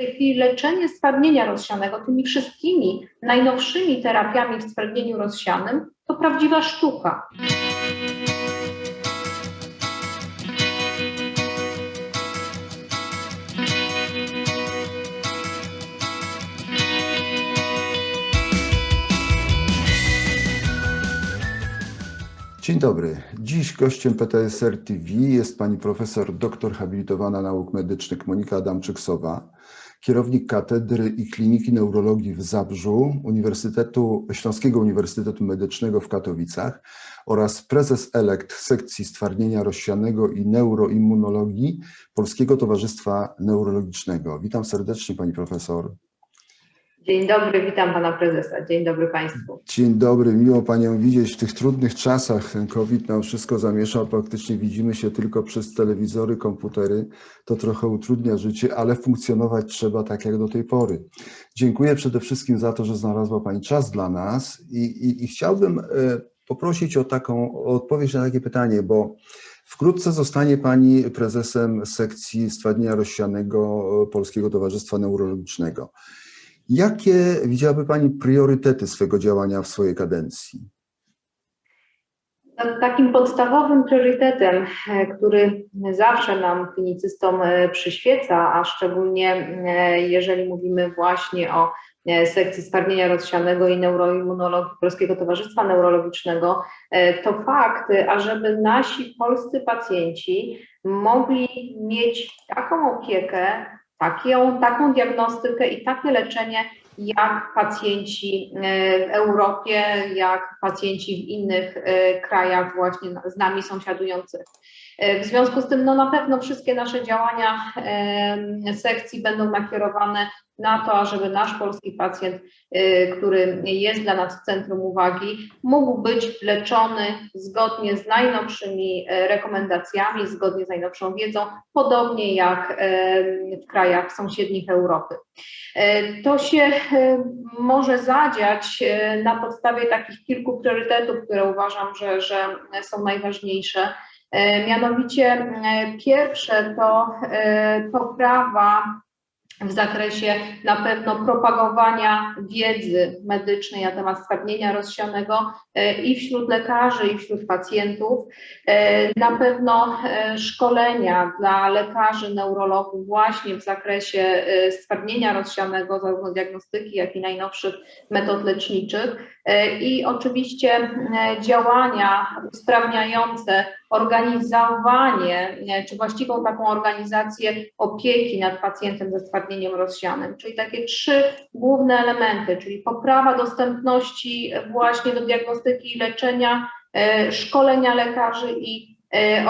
tej chwili leczenie stwardnienia rozsianego tymi wszystkimi najnowszymi terapiami w stwardnieniu rozsianym to prawdziwa sztuka. Dzień dobry. Dziś gościem PTSR TV jest pani profesor doktor habilitowana nauk medycznych Monika Adamczyk-Sowa, kierownik Katedry i Kliniki Neurologii w Zabrzu Uniwersytetu Śląskiego Uniwersytetu Medycznego w Katowicach oraz prezes elekt sekcji stwardnienia rozsianego i neuroimmunologii Polskiego Towarzystwa Neurologicznego. Witam serdecznie pani profesor. Dzień dobry, witam pana prezesa. Dzień dobry państwu. Dzień dobry, miło Panią widzieć w tych trudnych czasach. Ten COVID nam wszystko zamieszał, praktycznie widzimy się tylko przez telewizory, komputery. To trochę utrudnia życie, ale funkcjonować trzeba tak jak do tej pory. Dziękuję przede wszystkim za to, że znalazła Pani czas dla nas i, i, i chciałbym e, poprosić o taką o odpowiedź na takie pytanie, bo wkrótce zostanie Pani prezesem sekcji stwardnienia rozsianego Polskiego Towarzystwa Neurologicznego. Jakie widziałaby Pani priorytety swego działania w swojej kadencji? Takim podstawowym priorytetem, e, który zawsze nam klinicystom e, przyświeca, a szczególnie e, jeżeli mówimy właśnie o sekcji stwardnienia rozsianego i neuroimmunologii Polskiego Towarzystwa Neurologicznego, to fakt, ażeby nasi polscy pacjenci mogli mieć taką opiekę, taką, taką diagnostykę i takie leczenie, jak pacjenci e, w Europie, jak pacjenci w innych e, krajach właśnie z nami sąsiadujących. E, W związku z tym no na pewno wszystkie nasze działania sekcji będą nakierowane na to, ażeby nasz polski pacjent, e, który jest dla nas w centrum uwagi, mógł być leczony zgodnie z najnowszymi e, rekomendacjami, zgodnie z najnowszą wiedzą, podobnie jak e, w krajach sąsiednich Europy. To się może zadziać na podstawie takich kilku priorytetów, które uważam, że, że są najważniejsze. Mianowicie pierwsze to poprawa w zakresie na pewno propagowania wiedzy medycznej na temat stwardnienia rozsianego e, i wśród lekarzy, i wśród pacjentów. E, Na pewno e, szkolenia dla lekarzy, neurologów właśnie w zakresie stwardnienia rozsianego, zarówno diagnostyki, jak i najnowszych metod leczniczych. I oczywiście działania usprawniające organizowanie, e, czy właściwą taką organizację opieki nad pacjentem ze stwardnieniem rozsianym, czyli takie trzy główne elementy, czyli poprawa dostępności właśnie do diagnostyki i leczenia, e, szkolenia lekarzy i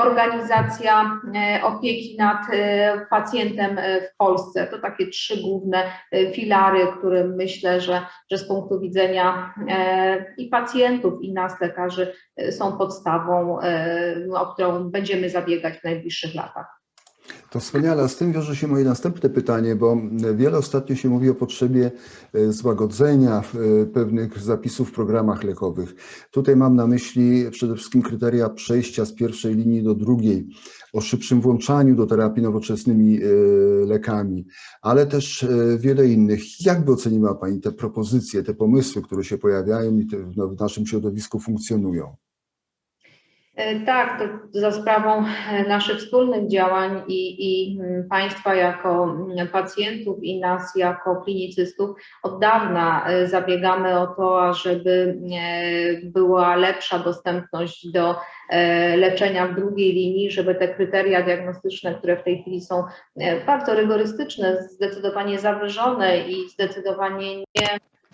organizacja e, opieki nad e, pacjentem e, w Polsce. To takie trzy główne e, filary, które myślę, że, że z punktu widzenia e, i pacjentów, i nas, lekarzy, e, są podstawą, e, o którą będziemy zabiegać w najbliższych latach. To wspaniale, z tym wiąże się moje następne pytanie, bo wiele ostatnio się mówi o potrzebie e, złagodzenia e, pewnych zapisów w programach lekowych. Tutaj mam na myśli przede wszystkim kryteria przejścia z pierwszej linii do drugiej, o szybszym włączaniu do terapii nowoczesnymi e, lekami, ale też wiele innych. Jak by oceniła Pani te propozycje, te pomysły, które się pojawiają i w naszym środowisku funkcjonują? E, Tak, to za sprawą e, naszych wspólnych działań i, i mm, Państwa jako mm, pacjentów i nas jako klinicystów. Od dawna e, zabiegamy o to, ażeby była lepsza dostępność do leczenia w drugiej linii, żeby te kryteria diagnostyczne, które w tej chwili są bardzo rygorystyczne, zdecydowanie zawyżone i zdecydowanie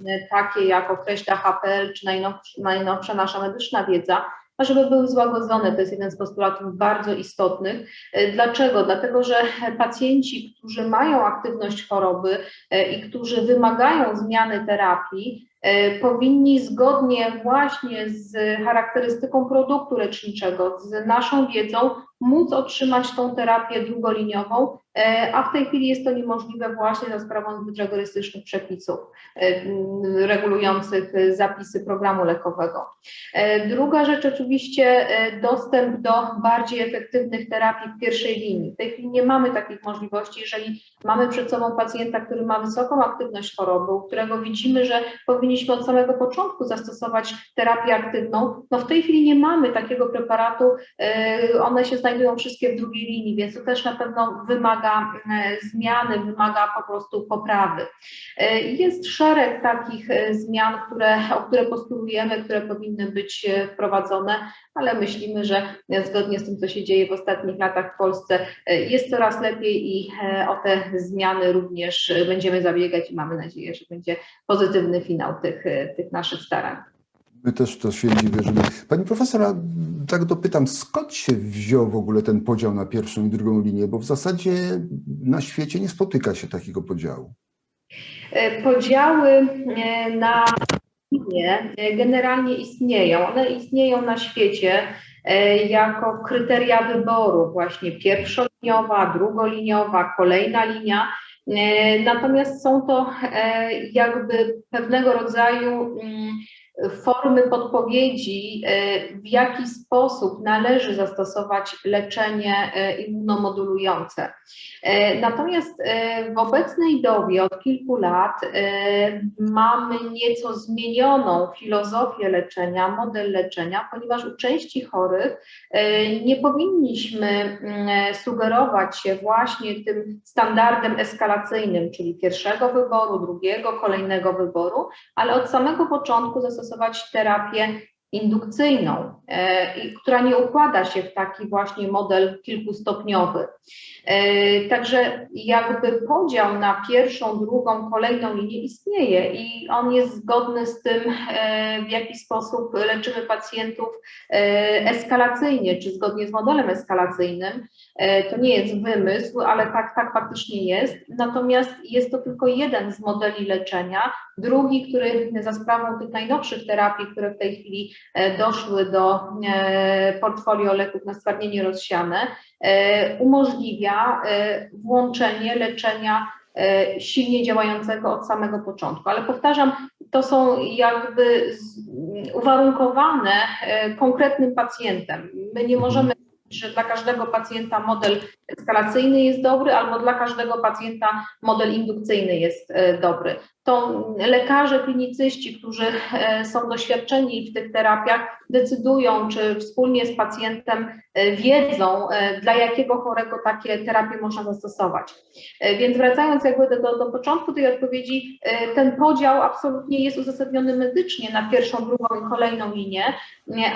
nie takie, jak określa HPL czy najnowsza, najnowsza nasza medyczna wiedza, a żeby były złagodzone. To jest jeden z postulatów bardzo istotnych. E, Dlaczego? Dlatego, że pacjenci, którzy mają aktywność choroby e, i którzy wymagają zmiany terapii, powinni zgodnie właśnie z charakterystyką produktu leczniczego, z naszą wiedzą, móc otrzymać tą terapię drugoliniową, e, a w tej chwili jest to niemożliwe właśnie za sprawą zbyt rygorystycznych przepisów e, regulujących e, zapisy programu lekowego. E, Druga rzecz oczywiście e, dostęp do bardziej efektywnych terapii w pierwszej linii. W tej chwili nie mamy takich możliwości, jeżeli mamy przed sobą pacjenta, który ma wysoką aktywność choroby, u którego widzimy, że powinniśmy od samego początku zastosować terapię aktywną, no w tej chwili nie mamy takiego preparatu, e, one się znajdują wszystkie w drugiej linii, więc to też na pewno wymaga e, zmiany, wymaga po prostu poprawy. E, Jest szereg takich zmian, które, o które postulujemy, które powinny być wprowadzone, ale myślimy, że zgodnie z tym, co się dzieje w ostatnich latach w Polsce, jest coraz lepiej i o te zmiany również będziemy zabiegać i mamy nadzieję, że będzie pozytywny finał tych, e, tych naszych starań. My też to święci wierzymy. Pani profesor, a tak dopytam, skąd się wziął w ogóle ten podział na pierwszą i drugą linię? Bo w zasadzie na świecie nie spotyka się takiego podziału. E, Podziały e, na linie generalnie istnieją. One istnieją na świecie jako kryteria wyboru, właśnie pierwszoliniowa, drugoliniowa, kolejna linia. E, Natomiast są to e, jakby pewnego rodzaju mm, formy podpowiedzi, e, w jaki sposób należy zastosować leczenie e, immunomodulujące. E, Natomiast w obecnej dobie od kilku lat mamy nieco zmienioną filozofię leczenia, model leczenia, ponieważ u części chorych nie powinniśmy mm, sugerować się właśnie tym standardem eskalacyjnym, czyli pierwszego wyboru, drugiego, kolejnego wyboru, ale od samego początku zastosować terapię indukcyjną, e, która nie układa się w taki właśnie model kilkustopniowy. E, Także jakby podział na pierwszą, drugą, kolejną linię istnieje i on jest zgodny z tym, e, w jaki sposób leczymy pacjentów eskalacyjnie, czy zgodnie z modelem eskalacyjnym. To nie jest wymysł, ale tak, tak faktycznie jest. Natomiast jest to tylko jeden z modeli leczenia. Drugi, który za sprawą tych najnowszych terapii, które w tej chwili doszły do e, portfolio leków na stwardnienie rozsiane, e, umożliwia e, włączenie leczenia e, silnie działającego od samego początku. Ale powtarzam, to są jakby uwarunkowane e, konkretnym pacjentem. My nie możemy mówić, że dla każdego pacjenta model eskalacyjny jest dobry, albo dla każdego pacjenta model indukcyjny jest e, dobry. To lekarze, klinicyści, którzy e, są doświadczeni w tych terapiach, decydują, czy wspólnie z pacjentem e, wiedzą, e, dla jakiego chorego takie terapie można zastosować. Więc wracając jakby do, do, początku tej odpowiedzi, ten podział absolutnie jest uzasadniony medycznie na pierwszą, drugą i kolejną linię,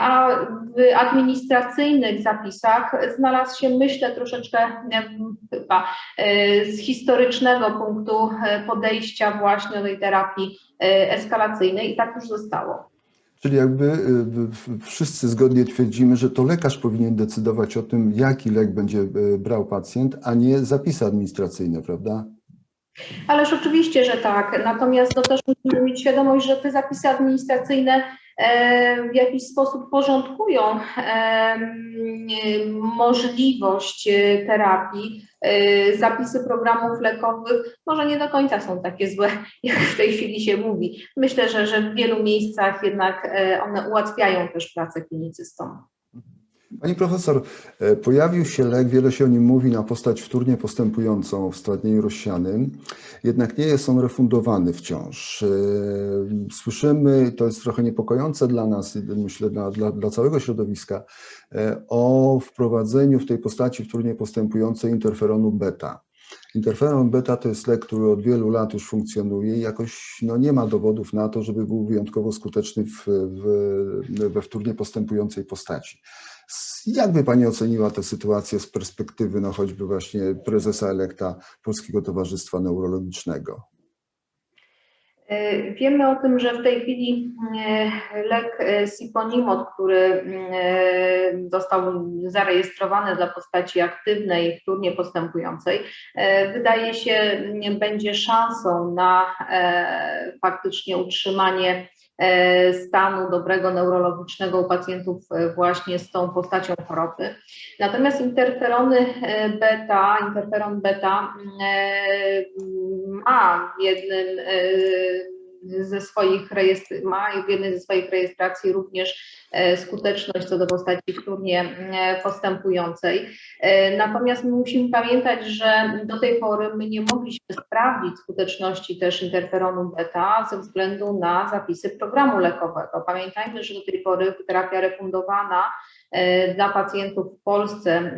a w administracyjnych zapisach znalazł się, myślę, troszeczkę chyba z historycznego punktu podejścia właśnie tej terapii e, eskalacyjnej i tak już zostało. Czyli jakby w- wszyscy zgodnie twierdzimy, że to lekarz powinien decydować o tym, jaki lek będzie y, brał pacjent, a nie zapisy administracyjne, prawda? Ależ oczywiście, że tak. Natomiast no, też musimy mieć świadomość, że te zapisy administracyjne e, w jakiś sposób porządkują em, możliwość e, terapii. E, Zapisy programów lekowych może nie do końca są takie złe, jak w tej chwili się mówi. Myślę, że, że w wielu miejscach jednak e, one ułatwiają też pracę klinicystom. Pani profesor, e, pojawił się lek, wiele się o nim mówi, na postać wtórnie postępującą w stwardnieniu rozsianym, jednak nie jest on refundowany wciąż. E, Słyszymy, to jest trochę niepokojące dla nas, myślę dla, dla, dla całego środowiska, e, o wprowadzeniu w tej postaci wtórnie postępującej interferonu beta. Interferon beta to jest lek, który od wielu lat już funkcjonuje i jakoś no, nie ma dowodów na to, żeby był wyjątkowo skuteczny w, w, we wtórnie postępującej postaci. Jak by Pani oceniła tę sytuację z perspektywy no, choćby właśnie prezesa elekta Polskiego Towarzystwa Neurologicznego? E, Wiemy o tym, że w tej chwili e, lek e, Siponimod, który e, został zarejestrowany dla postaci aktywnej w turnie postępującej, wydaje się będzie szansą na faktycznie utrzymanie stanu dobrego neurologicznego u pacjentów e, właśnie z tą postacią choroby. Natomiast interferony e, beta, interferon beta e, ma w jednym e, ze swoich rejestr- ma w jednej ze swoich rejestracji również e, skuteczność co do postaci wtórnie e, postępującej. E, Natomiast my musimy pamiętać, że do tej pory my nie mogliśmy sprawdzić skuteczności też interferonu beta ze względu na zapisy programu lekowego. Pamiętajmy, że do tej pory terapia refundowana dla pacjentów w Polsce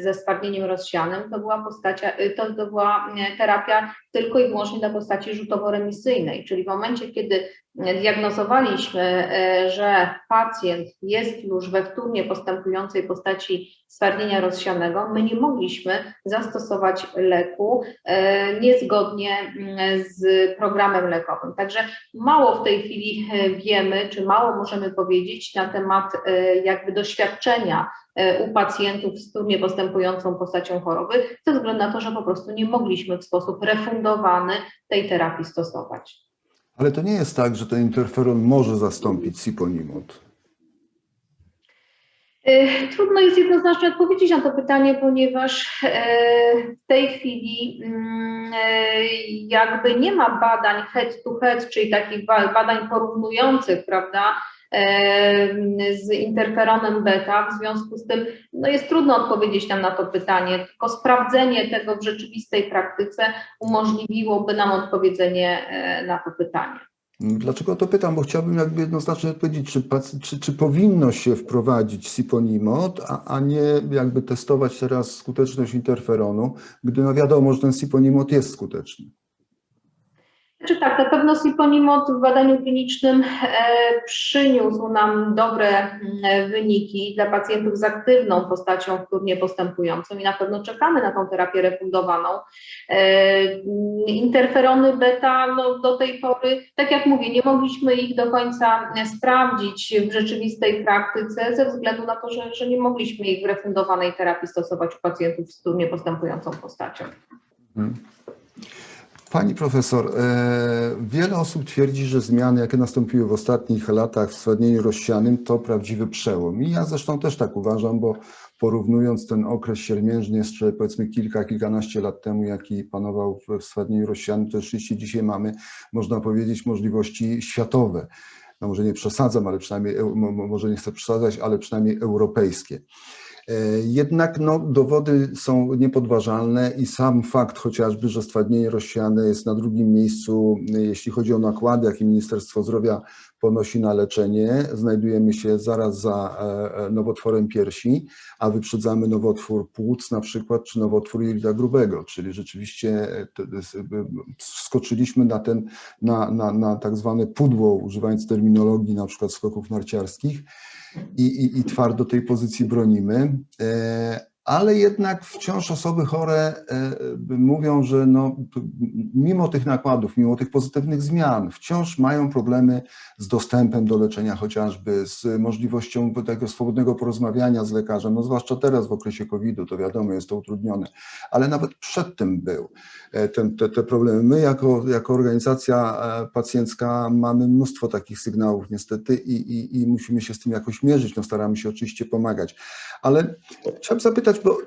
ze stwardnieniem rozsianym to była, postacia, to, była terapia tylko i wyłącznie dla postaci rzutowo-remisyjnej, czyli w momencie, kiedy diagnozowaliśmy, e, że pacjent jest już we wtórnie postępującej postaci stwardnienia rozsianego, my nie mogliśmy zastosować leku e, niezgodnie mm, z programem lekowym. Także mało w tej chwili e, wiemy, czy mało możemy powiedzieć na temat jakby doświadczenia u pacjentów z wtórnie postępującą postacią choroby, ze względu na to, że po prostu nie mogliśmy w sposób refundowany tej terapii stosować. Ale to nie jest tak, że ten interferon może zastąpić Siponimod. E, Trudno jest jednoznacznie odpowiedzieć na to pytanie, ponieważ e, w tej chwili mm, e, jakby nie ma badań head to head, czyli takich ba- badań porównujących, prawda, z interferonem beta. W związku z tym no jest trudno odpowiedzieć nam na to pytanie, tylko sprawdzenie tego w rzeczywistej praktyce umożliwiłoby nam odpowiedzenie e, na to pytanie. Dlaczego to pytam? Bo chciałbym jakby jednoznacznie odpowiedzieć, czy, czy, czy powinno się wprowadzić Siponimod, a, a nie jakby testować teraz skuteczność interferonu, gdy no wiadomo, że ten Siponimod jest skuteczny. Czy tak, na pewno Siponimod w badaniu klinicznym e, przyniósł nam dobre wyniki dla pacjentów z aktywną postacią wtórnie postępującą i na pewno czekamy na tą terapię refundowaną. E, interferony beta no, do tej pory, tak jak mówię, nie mogliśmy ich do końca sprawdzić w rzeczywistej praktyce ze względu na to, że, że nie mogliśmy ich w refundowanej terapii stosować u pacjentów z wtórnie postępującą postacią. Mhm. Pani profesor, e, wiele osób twierdzi, że zmiany, jakie nastąpiły w ostatnich latach w stwardnieniu rozsianym, to prawdziwy przełom. I ja zresztą też tak uważam, bo porównując ten okres siermiężny jeszcze powiedzmy kilka, kilkanaście lat temu, jaki panował w stwardnieniu rozsianym, to rzeczywiście dzisiaj mamy, można powiedzieć, możliwości światowe. No może nie przesadzam, ale przynajmniej, mo- może nie chcę przesadzać, ale przynajmniej europejskie. E, Jednak no, dowody są niepodważalne i sam fakt chociażby, że stwardnienie rozsiane jest na drugim miejscu, e, jeśli chodzi o nakłady, jakie Ministerstwo Zdrowia ponosi na leczenie. Znajdujemy się zaraz za e, nowotworem piersi, a wyprzedzamy nowotwór płuc na przykład, czy nowotwór jelita grubego, czyli rzeczywiście skoczyliśmy na ten, na, na, na tak zwane pudło, używając terminologii na przykład skoków narciarskich i, i, i twardo tej pozycji bronimy. E, Ale jednak wciąż osoby chore e, mówią, że no, mimo tych nakładów, mimo tych pozytywnych zmian, wciąż mają problemy z dostępem do leczenia, chociażby z możliwością tego swobodnego porozmawiania z lekarzem, no zwłaszcza teraz w okresie COVID-u, to wiadomo, jest to utrudnione, ale nawet przed tym był e, ten, te, te problemy. My jako, jako organizacja e, pacjencka mamy mnóstwo takich sygnałów niestety i, i, i musimy się z tym jakoś mierzyć. No, staramy się oczywiście pomagać. Ale chciałem zapytać, bo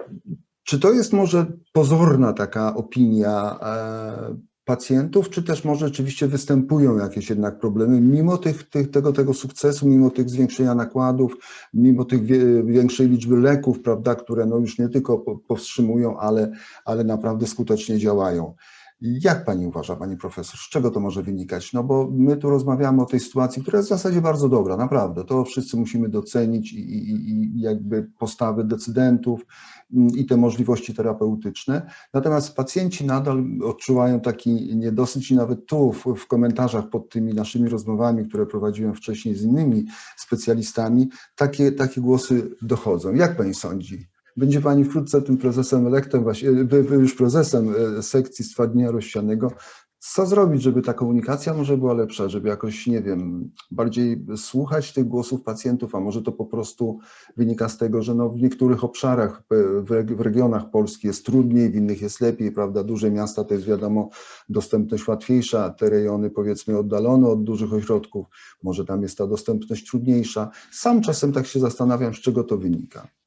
czy to jest może pozorna taka opinia e, pacjentów, czy też może rzeczywiście występują jakieś jednak problemy, mimo tych, tych, tego, tego sukcesu, mimo tych zwiększenia nakładów, mimo tych większej liczby leków, prawda, które no już nie tylko po- powstrzymują, ale, ale naprawdę skutecznie działają. Jak pani uważa, pani profesor, z czego to może wynikać? No bo my tu rozmawiamy o tej sytuacji, która jest w zasadzie bardzo dobra, naprawdę. To wszyscy musimy docenić i, i, i jakby postawy decydentów mm, i te możliwości terapeutyczne. Natomiast pacjenci nadal odczuwają taki niedosyć i nawet tu w, w komentarzach pod tymi naszymi rozmowami, które prowadziłem wcześniej z innymi specjalistami, takie, takie głosy dochodzą. Jak pani sądzi? Będzie Pani wkrótce tym prezesem elektem, właśnie, wy już prezesem e, sekcji stwardnienia rozsianego. Co zrobić, żeby ta komunikacja może była lepsza, żeby jakoś, nie wiem, bardziej słuchać tych głosów pacjentów, a może to po prostu wynika z tego, że no w niektórych obszarach, reg- w regionach Polski jest trudniej, w innych jest lepiej, prawda? Duże miasta to jest wiadomo dostępność łatwiejsza, te rejony powiedzmy oddalone od dużych ośrodków, może tam jest ta dostępność trudniejsza. Sam czasem tak się zastanawiam, z czego to wynika.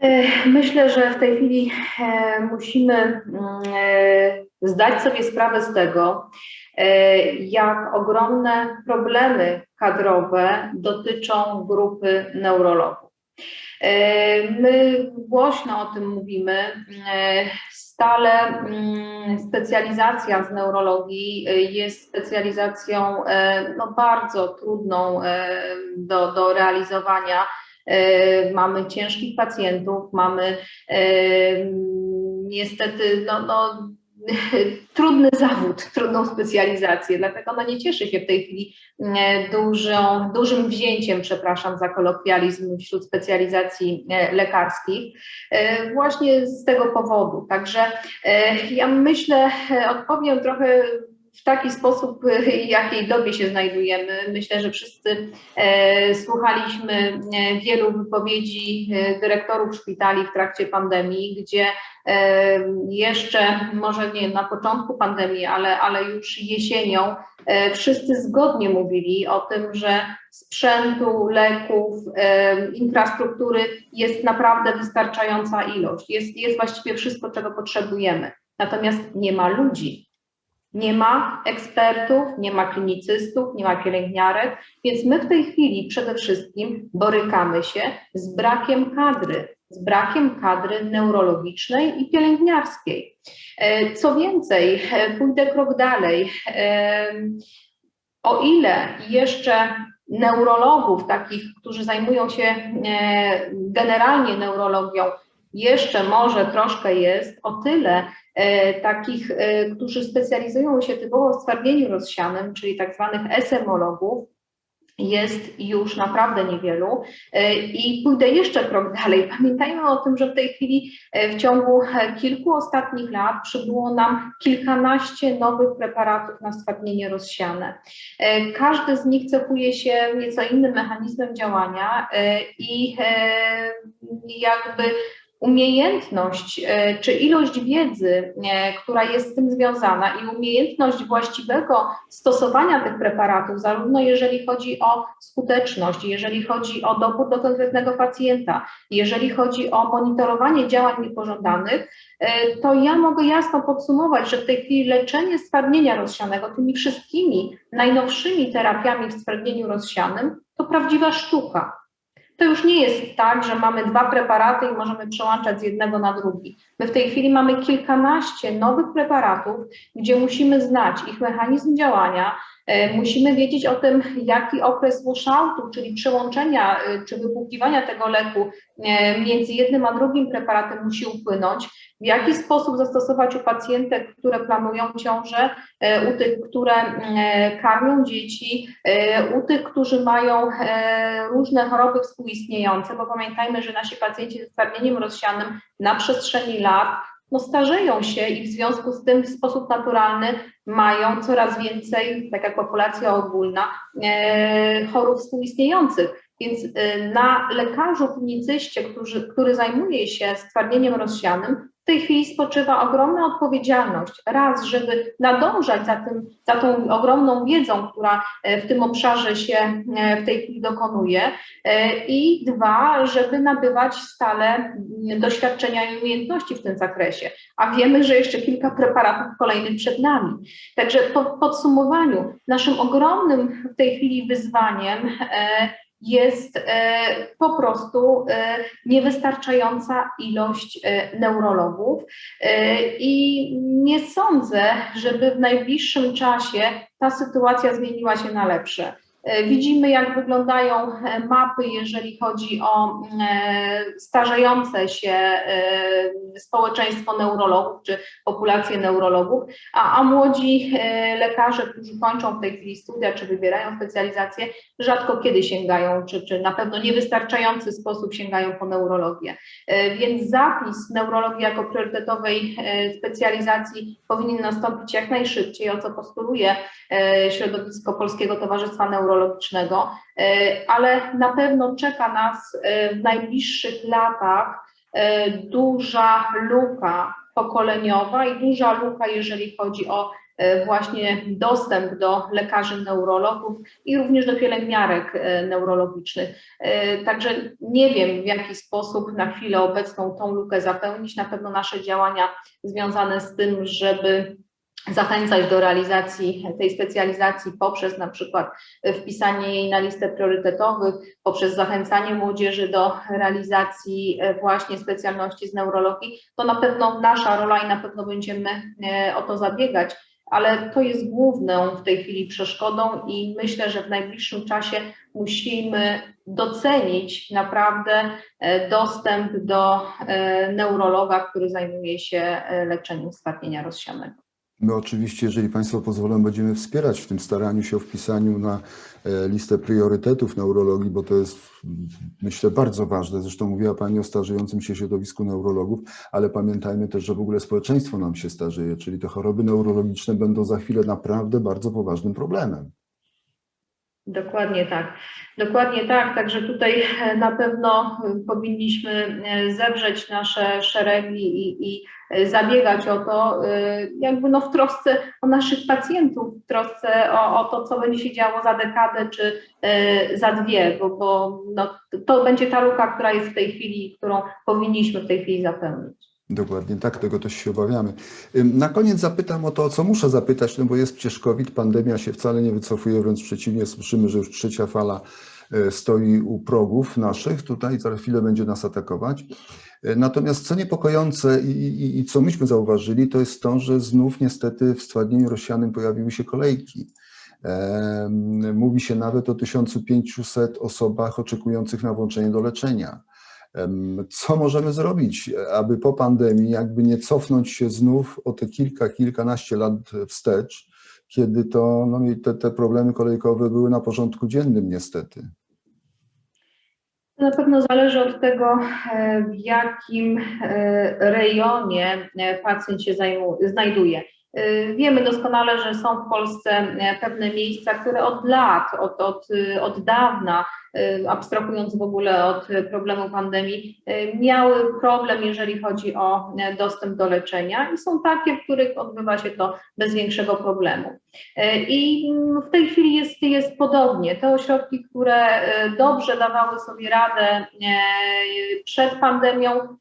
E, Myślę, że w tej chwili e, musimy mm, e, zdać sobie sprawę z tego, jak ogromne problemy kadrowe dotyczą grupy neurologów. My głośno o tym mówimy. Stale mm, specjalizacja z neurologii jest specjalizacją no, bardzo trudną do, do realizowania. E, Mamy ciężkich pacjentów, mamy e, niestety no, no, trudny zawód, trudną specjalizację, dlatego no, nie cieszy się w tej chwili e, dużą, dużym wzięciem, przepraszam za kolokwializm, wśród specjalizacji lekarskich, właśnie z tego powodu. Także ja myślę, odpowiem trochę w taki sposób, w jakiej dobie się znajdujemy. Myślę, że wszyscy e, słuchaliśmy e, wielu wypowiedzi e, dyrektorów szpitali w trakcie pandemii, gdzie jeszcze, może nie na początku pandemii, ale, ale już jesienią, wszyscy zgodnie mówili o tym, że sprzętu, leków, infrastruktury jest naprawdę wystarczająca ilość. Jest, jest właściwie wszystko, czego potrzebujemy. Natomiast nie ma ludzi. Nie ma ekspertów, nie ma klinicystów, nie ma pielęgniarek, więc my w tej chwili przede wszystkim borykamy się z brakiem kadry, z brakiem kadry neurologicznej i pielęgniarskiej. E, Co więcej, e, pójdę krok dalej. E, O ile jeszcze neurologów, takich, którzy zajmują się generalnie neurologią, jeszcze może troszkę jest, o tyle takich, e, którzy specjalizują się typowo w stwardnieniu rozsianym, czyli tak zwanych SMologów, jest już naprawdę niewielu. E, I pójdę jeszcze krok dalej. Pamiętajmy o tym, że w tej chwili e, w ciągu e, kilku ostatnich lat przybyło nam kilkanaście nowych preparatów na stwardnienie rozsiane. E, Każdy z nich cechuje się nieco innym mechanizmem działania e, i e, jakby umiejętność e, czy ilość wiedzy, e, która jest z tym związana i umiejętność właściwego stosowania tych preparatów, zarówno jeżeli chodzi o skuteczność, jeżeli chodzi o dobór do konkretnego pacjenta, jeżeli chodzi o monitorowanie działań niepożądanych, e, to ja mogę jasno podsumować, że w tej chwili leczenie stwardnienia rozsianego tymi wszystkimi najnowszymi terapiami w stwardnieniu rozsianym to prawdziwa sztuka. To już nie jest tak, że mamy dwa preparaty i możemy przełączać z jednego na drugi. My w tej chwili mamy kilkanaście nowych preparatów, gdzie musimy znać ich mechanizm działania, musimy wiedzieć o tym, jaki okres washoutu, czyli przełączenia e, czy wypłukiwania tego leku e, między jednym a drugim preparatem musi upłynąć, w jaki sposób zastosować u pacjentek, które planują ciążę, e, u tych, które e, karmią dzieci, e, u tych, którzy mają e, różne choroby współistniejące, bo pamiętajmy, że nasi pacjenci ze stwardnieniem rozsianym na przestrzeni lat no starzeją się i w związku z tym w sposób naturalny mają coraz więcej, tak jak populacja ogólna, e, chorób współistniejących. Więc e, na lekarzu klinicyście, który, który zajmuje się stwardnieniem rozsianym, tej chwili spoczywa ogromna odpowiedzialność. Raz, żeby nadążać za, tym, za tą ogromną wiedzą, która e, w tym obszarze się e, w tej chwili dokonuje, e, i dwa, żeby nabywać stale mm, doświadczenia i umiejętności w tym zakresie. A wiemy, że jeszcze kilka preparatów kolejnych przed nami. Także po podsumowaniu, naszym ogromnym w tej chwili wyzwaniem jest e, po prostu e, niewystarczająca ilość e, neurologów i nie sądzę, żeby w najbliższym czasie ta sytuacja zmieniła się na lepsze. E, Widzimy, jak wyglądają e, mapy, jeżeli chodzi o e, starzejące się społeczeństwo neurologów czy populację neurologów, a, a młodzi lekarze, którzy kończą w tej chwili studia czy wybierają specjalizację, rzadko kiedy sięgają, czy, czy na pewno niewystarczający sposób sięgają po neurologię. Więc zapis neurologii jako priorytetowej specjalizacji powinien nastąpić jak najszybciej, o co postuluje środowisko Polskiego Towarzystwa Neurologicznego, e, ale na pewno czeka nas e, w najbliższych latach e, duża luka pokoleniowa i duża luka, jeżeli chodzi o właśnie dostęp do lekarzy neurologów i również do pielęgniarek neurologicznych. Także nie wiem, w jaki sposób na chwilę obecną tą lukę zapełnić. Na pewno nasze działania związane z tym, żeby zachęcać do realizacji tej specjalizacji poprzez na przykład wpisanie jej na listę priorytetowych, poprzez zachęcanie młodzieży do realizacji e, właśnie specjalności z neurologii, to na pewno nasza rola i na pewno będziemy e, o to zabiegać, ale to jest główną w tej chwili przeszkodą i myślę, że w najbliższym czasie musimy docenić naprawdę e, dostęp do neurologa, który zajmuje się leczeniem stwardnienia rozsianego. My oczywiście, jeżeli Państwo pozwolą, będziemy wspierać w tym staraniu się o wpisaniu na e, listę priorytetów neurologii, bo to jest, myślę, bardzo ważne. Zresztą mówiła Pani o starzejącym się środowisku neurologów, ale pamiętajmy też, że w ogóle społeczeństwo nam się starzeje, czyli te choroby neurologiczne będą za chwilę naprawdę bardzo poważnym problemem. Dokładnie tak. Dokładnie tak. Także tutaj e, na pewno e, powinniśmy e, zewrzeć nasze szeregi i, i zabiegać o to, jakby no w trosce o naszych pacjentów, w trosce o, o to, co będzie się działo za dekadę czy za dwie, bo, bo no, to będzie ta luka, która jest w tej chwili, którą powinniśmy w tej chwili zapełnić. Dokładnie tak, tego też się obawiamy. Na koniec zapytam o to, o co muszę zapytać, no bo jest przecież COVID, pandemia się wcale nie wycofuje, wręcz przeciwnie, słyszymy, że już trzecia fala e, stoi u progów naszych tutaj, za chwilę będzie nas atakować. E, Natomiast co niepokojące i, i, i co myśmy zauważyli, to jest to, że znów niestety w stwardnieniu rozsianym pojawiły się kolejki. Mówi się nawet o 1500 osobach oczekujących na włączenie do leczenia. Co możemy zrobić, aby po pandemii jakby nie cofnąć się znów o te kilka, kilkanaście lat wstecz, kiedy to no, te, te problemy kolejkowe były na porządku dziennym niestety. Na pewno zależy od tego, e, w jakim e, rejonie e, pacjent się znajduje. E, Wiemy doskonale, że są w Polsce e, pewne miejsca, które od lat, od, od, e, od dawna, e, abstrahując w ogóle od problemu pandemii, miały problem, jeżeli chodzi o e, dostęp do leczenia i są takie, w których odbywa się to bez większego problemu. E, I w tej chwili jest, jest podobnie. Te ośrodki, które e, dobrze dawały sobie radę e, przed pandemią, mm,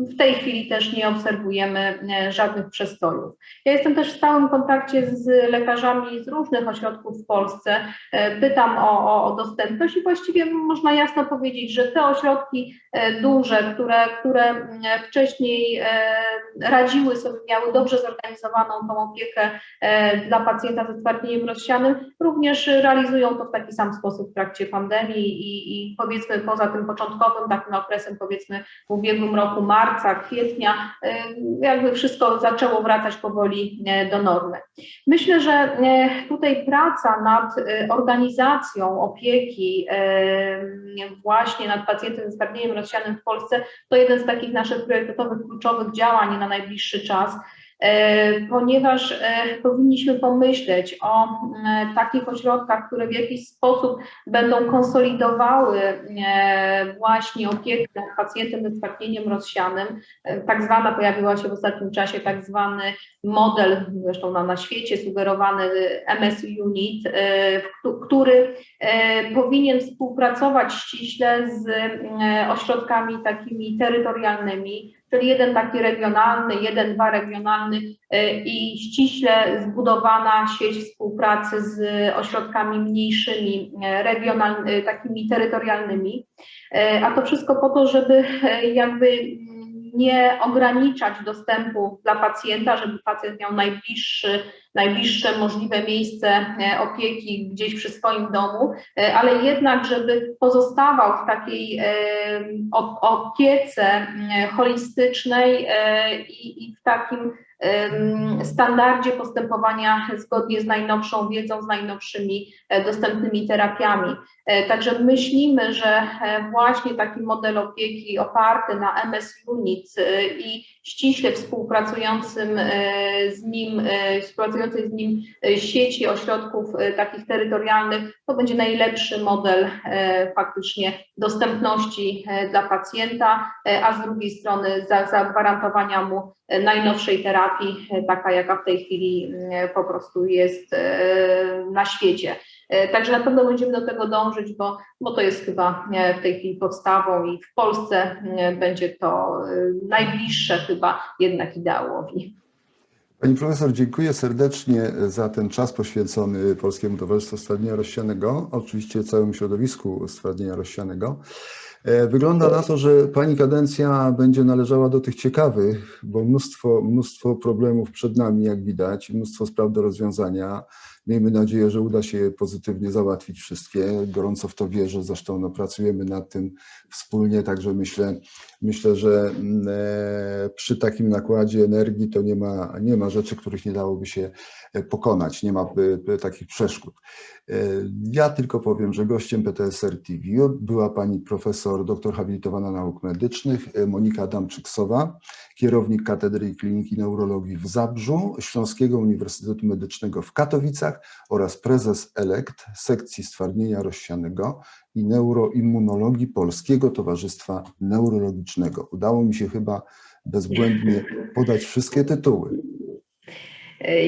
w tej chwili też nie obserwujemy żadnych przestojów. Ja jestem też w stałym kontakcie z lekarzami z różnych ośrodków w Polsce. Pytam o, o, o dostępność i właściwie można jasno powiedzieć, że te ośrodki duże, które, które mm, wcześniej radziły sobie, miały dobrze zorganizowaną tą opiekę dla pacjenta ze stwardnieniem rozsianym, również realizują to w taki sam sposób w trakcie pandemii i, i powiedzmy poza tym początkowym takim okresem, powiedzmy w ubiegłym roku marca, kwietnia, e, jakby wszystko zaczęło wracać powoli e, do normy. Myślę, że e, tutaj praca nad e, organizacją opieki właśnie nad pacjentem ze stwardnieniem rozsianym w Polsce to jeden z takich naszych priorytetowych, kluczowych działań na najbliższy czas, ponieważ e, powinniśmy pomyśleć o e, takich ośrodkach, które w jakiś sposób będą konsolidowały e, właśnie opiekę nad pacjentem ze stwardnieniem rozsianym. E, Tak zwana, pojawiła się w ostatnim czasie tak zwany model, zresztą na, na świecie sugerowany MS Unit, e, który e, powinien współpracować ściśle z e, ośrodkami takimi terytorialnymi, czyli jeden taki regionalny, jeden, dwa regionalny e, i ściśle zbudowana sieć współpracy z ośrodkami mniejszymi, e, regionalnymi, takimi terytorialnymi. E, A to wszystko po to, żeby e, jakby nie ograniczać dostępu dla pacjenta, żeby pacjent miał najbliższy, najbliższe możliwe miejsce e, opieki gdzieś przy swoim domu, e, ale jednak, żeby pozostawał w takiej e, opiece holistycznej i, w takim standardzie postępowania zgodnie z najnowszą wiedzą, z najnowszymi e, dostępnymi terapiami. E, Także myślimy, że e, właśnie taki model opieki oparty na MS Unit i ściśle współpracującym e, z nim, e, współpracującej z nim e, sieci ośrodków takich terytorialnych, to będzie najlepszy model faktycznie dostępności dla pacjenta, a z drugiej strony za- zagwarantowania mu najnowszej terapii, taka jaka w tej chwili e, po prostu jest na świecie. E, Także na pewno będziemy do tego dążyć, bo, bo to jest chyba e, w tej chwili podstawą i w Polsce e, będzie to najbliższe chyba jednak ideałowi. Pani profesor, dziękuję serdecznie za ten czas poświęcony Polskiemu Towarzystwu Stwardnienia Rozsianego, oczywiście całemu środowisku Stwardnienia Rozsianego. E, Wygląda na to, że Pani kadencja będzie należała do tych ciekawych, bo mnóstwo, mnóstwo problemów przed nami, jak widać, mnóstwo spraw do rozwiązania. Miejmy nadzieję, że uda się pozytywnie załatwić wszystkie. Gorąco w to wierzę, zresztą no, pracujemy nad tym wspólnie, także myślę, myślę że mm, e, przy takim nakładzie energii to nie ma, nie ma rzeczy, których nie dałoby się e, pokonać, nie ma e, takich przeszkód. Ja tylko powiem, że gościem PTSR TV była pani profesor, doktor habilitowana nauk medycznych Monika Adamczyk-Sowa, kierownik Katedry i Kliniki Neurologii w Zabrzu, Śląskiego Uniwersytetu Medycznego w Katowicach oraz prezes elekt sekcji stwardnienia rozsianego i neuroimmunologii Polskiego Towarzystwa Neurologicznego. Udało mi się chyba bezbłędnie podać wszystkie tytuły.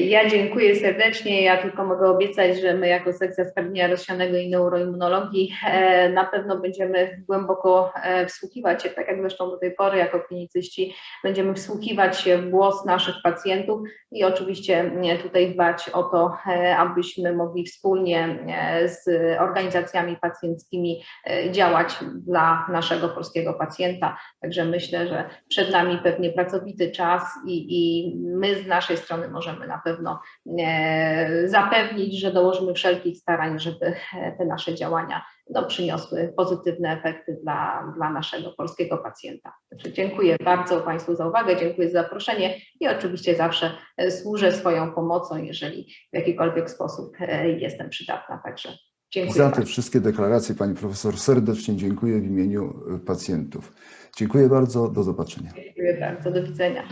Ja dziękuję serdecznie. Ja tylko mogę obiecać, że my jako sekcja skarbnienia rozsianego i neuroimmunologii e, na pewno będziemy głęboko e, wsłuchiwać się, tak jak zresztą do tej pory jako klinicyści, będziemy wsłuchiwać się w głos naszych pacjentów i oczywiście e, tutaj dbać o to, abyśmy mogli wspólnie z organizacjami pacjenckimi działać dla naszego polskiego pacjenta. Także myślę, że przed nami pewnie pracowity czas i, i my z naszej strony możemy na pewno e, zapewnić, że dołożymy wszelkich starań, żeby e, te nasze działania no, przyniosły pozytywne efekty dla, dla naszego polskiego pacjenta. Także dziękuję bardzo Państwu za uwagę, dziękuję za zaproszenie i oczywiście zawsze e, służę swoją pomocą, jeżeli w jakikolwiek sposób jestem przydatna. Także dziękuję. Za te bardzo. wszystkie deklaracje pani profesor serdecznie dziękuję w imieniu pacjentów. Dziękuję bardzo, do zobaczenia. Dziękuję bardzo, do widzenia.